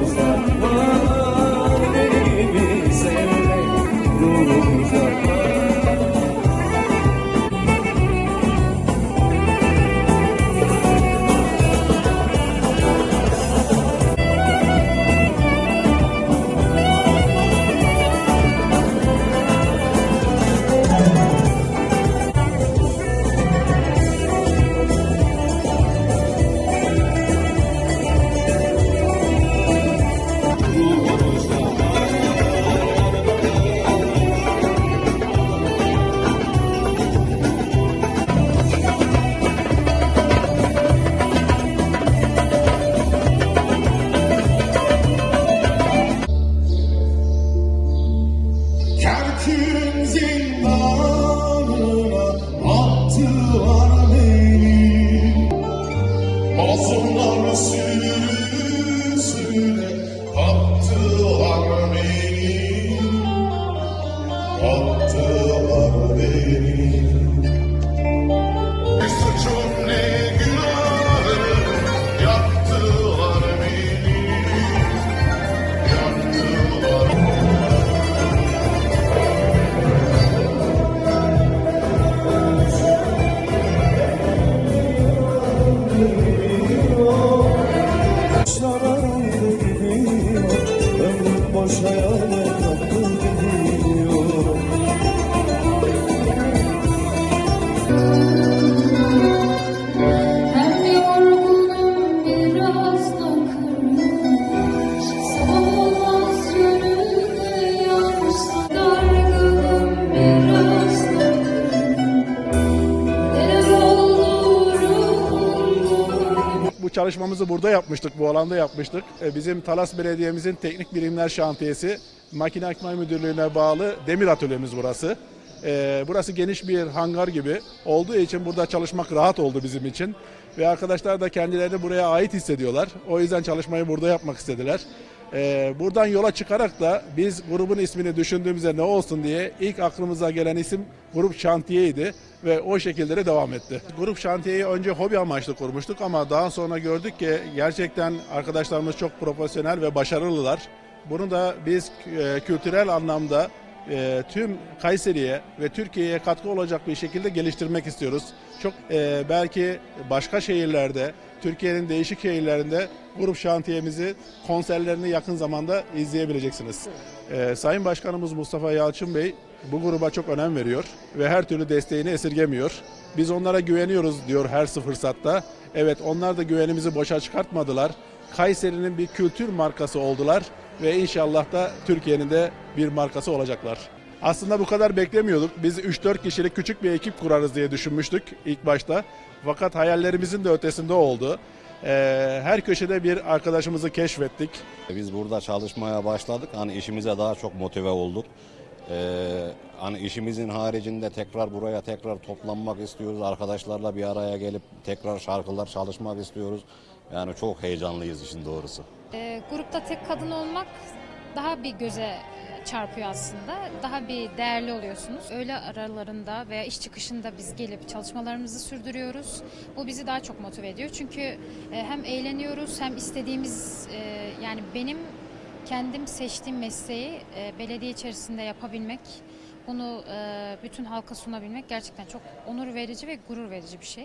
Jerusalem. Mazlumlar Çalışmamızı burada yapmıştık, bu alanda yapmıştık. E, Bizim Talas Belediye'mizin teknik birimler şantiyesi, makine akma müdürlüğüne bağlı demir atölyemiz burası. E, Burası geniş bir hangar gibi olduğu için burada çalışmak rahat oldu bizim için. Ve arkadaşlar da kendilerini buraya ait hissediyorlar. O yüzden çalışmayı burada yapmak istediler. E, Buradan yola çıkarak da biz grubun ismini düşündüğümüzde ne olsun diye ilk aklımıza gelen isim Grup Şantiyeydi ve o şekilde de devam etti. Grup Şantiyeyi önce hobi amaçlı kurmuştuk ama daha sonra gördük ki gerçekten arkadaşlarımız çok profesyonel ve başarılılar. Bunu da biz e, kültürel anlamda e, tüm Kayseri'ye ve Türkiye'ye katkı olacak bir şekilde geliştirmek istiyoruz. Çok e, belki başka şehirlerde, Türkiye'nin değişik şehirlerinde grup şantiyemizi, konserlerini yakın zamanda izleyebileceksiniz. E, Sayın Başkanımız Mustafa Yalçın Bey bu gruba çok önem veriyor ve her türlü desteğini esirgemiyor. Biz onlara güveniyoruz diyor her fırsatta. Evet onlar da güvenimizi boşa çıkartmadılar. Kayseri'nin bir kültür markası oldular ve inşallah da Türkiye'nin de bir markası olacaklar. Aslında bu kadar beklemiyorduk. Biz 3-4 kişilik küçük bir ekip kurarız diye düşünmüştük ilk başta. Fakat hayallerimizin de ötesinde oldu. Ee, her köşede bir arkadaşımızı keşfettik. Biz burada çalışmaya başladık. Hani işimize daha çok motive olduk. Ee, hani işimizin haricinde tekrar buraya tekrar toplanmak istiyoruz. Arkadaşlarla bir araya gelip tekrar şarkılar çalışmak istiyoruz. Yani çok heyecanlıyız işin doğrusu. E, grupta tek kadın olmak daha bir göze çarpıyor aslında. Daha bir değerli oluyorsunuz. Öğle aralarında veya iş çıkışında biz gelip çalışmalarımızı sürdürüyoruz. Bu bizi daha çok motive ediyor. Çünkü e, hem eğleniyoruz hem istediğimiz e, yani benim kendim seçtiğim mesleği e, belediye içerisinde yapabilmek, bunu bütün halka sunabilmek gerçekten çok onur verici ve gurur verici bir şey.